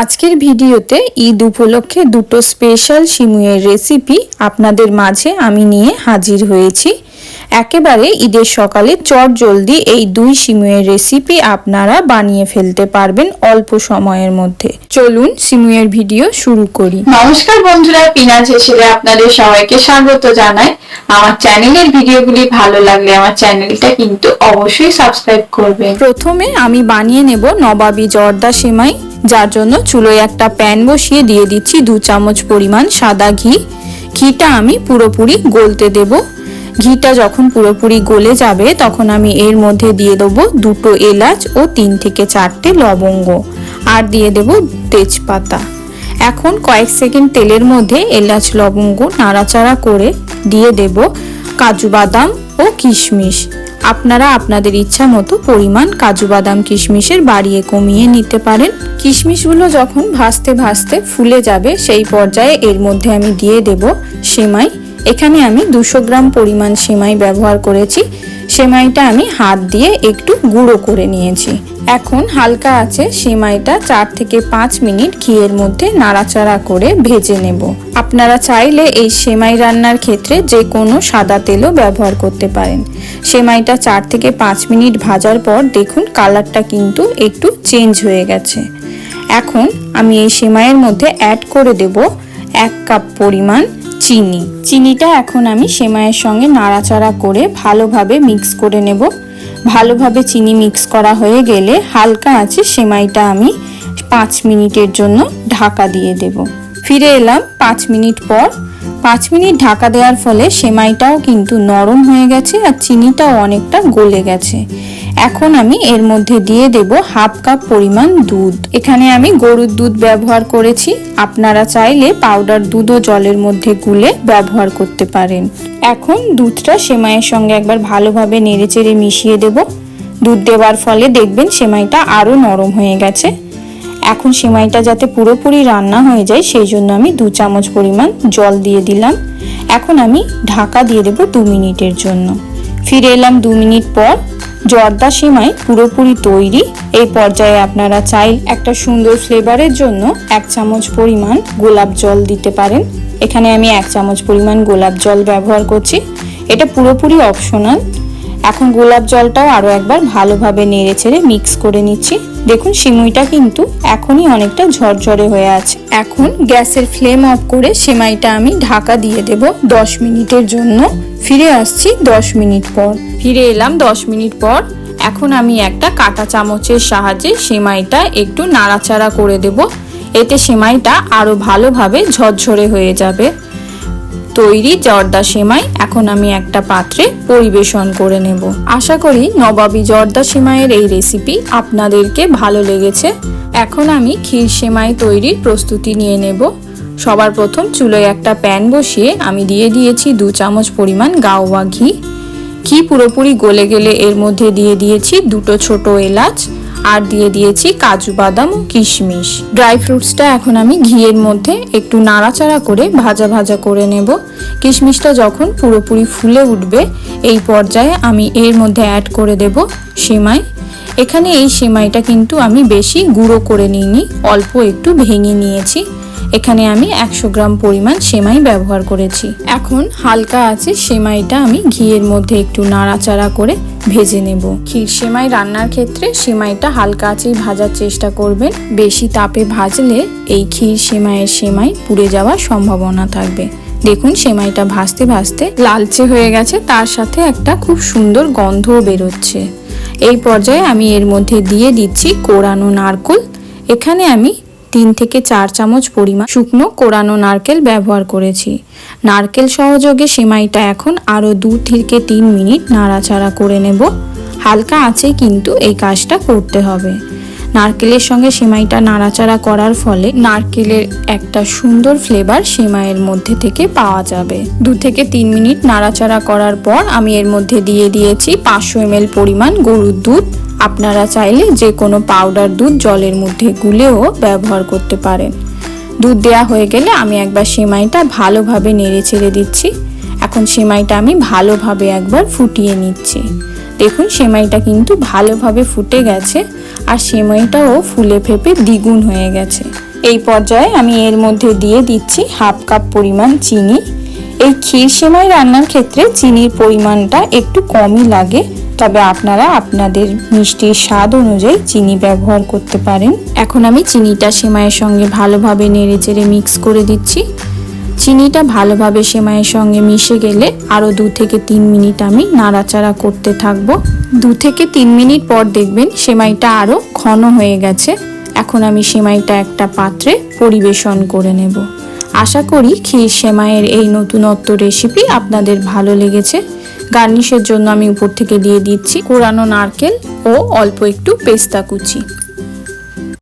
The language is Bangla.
আজকের ভিডিওতে ঈদ উপলক্ষে দুটো স্পেশাল সিমুয়ের রেসিপি আপনাদের মাঝে আমি নিয়ে হাজির হয়েছি। একেবারে ঈদের সকালে চট জলদি এই দুই সিমুয়ের রেসিপি আপনারা বানিয়ে ফেলতে পারবেন অল্প সময়ের মধ্যে। চলুন সিমুয়ের ভিডিও শুরু করি। নমস্কার বন্ধুরা পিনাজ হেসেলে আপনাদের সবাইকে স্বাগত জানাই। আমার চ্যানেলের ভিডিওগুলি ভালো লাগলে আমার চ্যানেলটা কিন্তু অবশ্যই সাবস্ক্রাইব করবে প্রথমে আমি বানিয়ে নেব নবাবী জর্দা সেমাই যার জন্য চুলোয় একটা প্যান বসিয়ে দিয়ে দিচ্ছি দু চামচ পরিমাণ সাদা ঘি। ঘিটা আমি পুরোপুরি গলতে দেব। ঘিটা যখন পুরোপুরি গলে যাবে, তখন আমি এর মধ্যে দিয়ে দেবো দুটো এলাচ ও তিন থেকে চারটে লবঙ্গ। আর দিয়ে দেব তেজপাতা। এখন কয়েক সেকেন্ড তেলের মধ্যে এলাচ, লবঙ্গ নাড়াচাড়া করে দিয়ে দেব কাজু বাদাম ও কিশমিশ। আপনারা আপনাদের ইচ্ছা মতো পরিমাণ কাজু বাদাম, কিশমিশের বাড়িয়ে কমিয়ে নিতে পারেন। কিশমিশগুলো যখন ভাজতে ভাজতে ফুলে যাবে, সেই পর্যায়ে এর মধ্যে আমি দিয়ে দেব সেমাই এখানে আমি দুশো গ্রাম পরিমাণ সেমাই ব্যবহার করেছি। সেমাইটা আমি হাত দিয়ে একটু গুঁড়ো করে নিয়েছি। এখন হালকা আছে সেমাইটা চার থেকে পাঁচ মিনিট ঘিয়ের মধ্যে নাড়াচাড়া করে ভেজে নেব। আপনারা চাইলে এই সেমাই রান্নার ক্ষেত্রে যে কোনো সাদা তেলও ব্যবহার করতে পারেন। সেমাইটা চার থেকে পাঁচ মিনিট ভাজার পর দেখুন কালারটা কিন্তু একটু চেঞ্জ হয়ে গেছে। এখন আমি এই সেমাইয়ের মধ্যে অ্যাড করে দেব এক কাপ পরিমাণ চিনি। চিনিটা এখন আমি সেমাইয়ের সঙ্গে নাড়াচাড়া করে ভালোভাবে মিক্স করে নেব। ভালোভাবে চিনি মিক্স করা হয়ে গেলে হালকা আছে সেমাইটা আমি পাঁচ মিনিটের জন্য ঢাকা দিয়ে দেব। ফিরে এলাম পাঁচ মিনিট পর। পাঁচ মিনিট ঢাকা দেওয়ার ফলে সেমাইটাও কিন্তু নরম হয়ে গেছে আর চিনিটাও অনেকটা গলে গেছে। এখন আমি এর মধ্যে দিয়ে দেব হাফ কাপ পরিমাণ দুধ। এখানে আমি গরুর দুধ ব্যবহার করেছি। আপনারা চাইলে পাউডার দুধও জলের মধ্যে গুলে ব্যবহার করতে পারেন। এখন দুধটা সেমাইয়ের সঙ্গে একবার ভালোভাবে নেড়েচেড়ে মিশিয়ে দেব। দুধ দেওয়ার ফলে দেখবেন সেমাইটা আরও নরম হয়ে গেছে। এখন সেমাইটা যাতে পুরোপুরি রান্না হয়ে যায়, সেই জন্য আমি দু চামচ পরিমাণ জল দিয়ে দিলাম। এখন আমি ঢাকা দিয়ে দেবো দু মিনিটের জন্য। ফিরে এলাম দু মিনিট পর। জর্দা সিমাই পুরোপুরি তৈরি। এই পর্যায়ে আপনারা চাই একটা সুন্দর ফ্লেভারের জন্য এক চামচ পরিমাণ গোলাপ জল দিতে পারেন। এখানে আমি এক চামচ পরিমাণ গোলাপ জল ব্যবহার করছি। এটা পুরোপুরি অপশনাল। এখন গোলাপ জলটাও আরও একবার ভালোভাবে নেড়ে ছেড়ে মিক্স করে নিচ্ছি। দেখুন, সিমুইটা কিন্তু এখনই অনেকটা ঝরঝরে হয়ে আছে। এখন গ্যাসের ফ্লেম অফ করে সেমাইটা আমি ঢাকা দিয়ে দেব দশ মিনিটের জন্য। ফিরে আসছি দশ মিনিট পর। ফিরে এলাম দশ মিনিট পর। এখন আমি একটা কাঁটা চামচের সাহায্যে সেমাইটা একটু নাড়াচাড়া করে দেব। এতে সেমাইটা আরও ভালোভাবে ঝরঝরে হয়ে যাবে। তৈরি জর্দা সেমাই এখন আমি একটা পাত্রে পরিবেশন করে নেব। আশা করি নবাবী জর্দা সেমাইয়ের এই রেসিপি আপনাদেরকে ভালো লেগেছে। এখন আমি ক্ষীর সেমাই তৈরির প্রস্তুতি নিয়ে নেব। সবার প্রথম চুলোয় একটা প্যান বসিয়ে আমি দিয়ে দিয়েছি দু চামচ পরিমাণ গাওয়া ঘি। ঘি পুরোপুরি গলে গেলে এর মধ্যে দিয়ে দিয়েছি দুটো ছোট এলাচ আর দিয়ে দিয়েছি কাজু বাদাম ও কিশমিশ। ড্রাই ফ্রুটসটা এখন আমি ঘিয়ের মধ্যে একটু নাড়াচাড়া করে ভাজা ভাজা করে নেব। কিশমিশটা যখন পুরোপুরি ফুলে উঠবে, এই পর্যায়ে আমি এর মধ্যে অ্যাড করে দেব সেমাই। এখানে এই সেমাইটা কিন্তু আমি বেশি গুঁড়ো করে নিইনি, অল্প একটু ভেঙে নিয়েছি। এখানে আমি একশো গ্রাম পরিমাণ সেমাই ব্যবহার করেছি। এখন হালকা আছে সেমাইটা আমি ঘিয়ের মধ্যে একটু নাড়াচাড়া করে ভেজে নেব। ক্ষীর সেমাই রান্নার ক্ষেত্রে সেমাইটা হালকা আঁচেই ভাজার চেষ্টা করবেন। বেশি তাপে ভাজলে এই ক্ষীর সেমাইয়ের সেমাই পুড়ে যাওয়ার সম্ভাবনা থাকবে। দেখুন সেমাইটা ভাজতে ভাজতে লালচে হয়ে গেছে, তার সাথে একটা খুব সুন্দর গন্ধও বেরোচ্ছে। এই পর্যায়ে আমি এর মধ্যে দিয়ে দিচ্ছি কোরানো নারকোল। এখানে আমি তিন থেকে চার চামচ পরিমাণ শুকনো কোরানো নারকেল ব্যবহার করেছি। নারকেল সহযোগে সেমাইটা এখন আরও দু থেকে তিন মিনিট নাড়াচাড়া করে নেব। হালকা আছে কিন্তু এই কাজটা করতে হবে। নারকেলের সঙ্গে সেমাইটা নাড়াচাড়া করার ফলে নারকেলের একটা সুন্দর ফ্লেভার সেমাইয়ের মধ্যে থেকে পাওয়া যাবে। দু থেকে তিন মিনিট নাড়াচাড়া করার পর আমি এর মধ্যে দিয়ে দিয়েছি পাঁচশো এমএল পরিমাণ গরুর দুধ। আপনারা চাইলে যে কোনো পাউডার দুধ জলের মধ্যে গুলেও ব্যবহার করতে পারেন। দুধ দেওয়া হয়ে গেলে আমি একবার সেমাইটা ভালোভাবে নেড়ে ছেড়ে দিচ্ছি। এখন সেমাইটা আমি ভালোভাবে একবার ফুটিয়ে নিচ্ছি। দেখুন, সেমাইটা কিন্তু ভালোভাবে ফুটে গেছে আর সেমাইটাও ফুলে ফেপে দ্বিগুণ হয়ে গেছে। এই পর্যায়ে আমি এর মধ্যে দিয়ে দিচ্ছি হাফ কাপ পরিমাণ চিনি। এই ক্ষীর সেমাই রান্নার ক্ষেত্রে চিনির পরিমাণটা একটু কমই লাগে, তবে আপনারা আপনাদের মিষ্টির স্বাদ অনুযায়ী চিনি ব্যবহার করতে পারেন। এখন আমি চিনিটা সেমাইয়ের সঙ্গে ভালোভাবে নেড়ে চেড়ে মিক্স করে দিচ্ছি। চিনিটা ভালোভাবে সেমাইয়ের সঙ্গে মিশে গেলে আরও দু থেকে তিন মিনিট আমি নাড়াচাড়া করতে থাকব। দু থেকে তিন মিনিট পর দেখবেন সেমাইটা আরও ঘন হয়ে গেছে। এখন আমি সেমাইটা একটা পাত্রে পরিবেশন করে নেব। আশা করি ক্ষীর সেমাইয়ের এই নতুনত্ব রেসিপি আপনাদের ভালো লেগেছে। গার্নিশের জন্য আমি উপর থেকে দিয়ে দিচ্ছি কোরানো নারকেল ও অল্প একটু পেস্তা কুচি।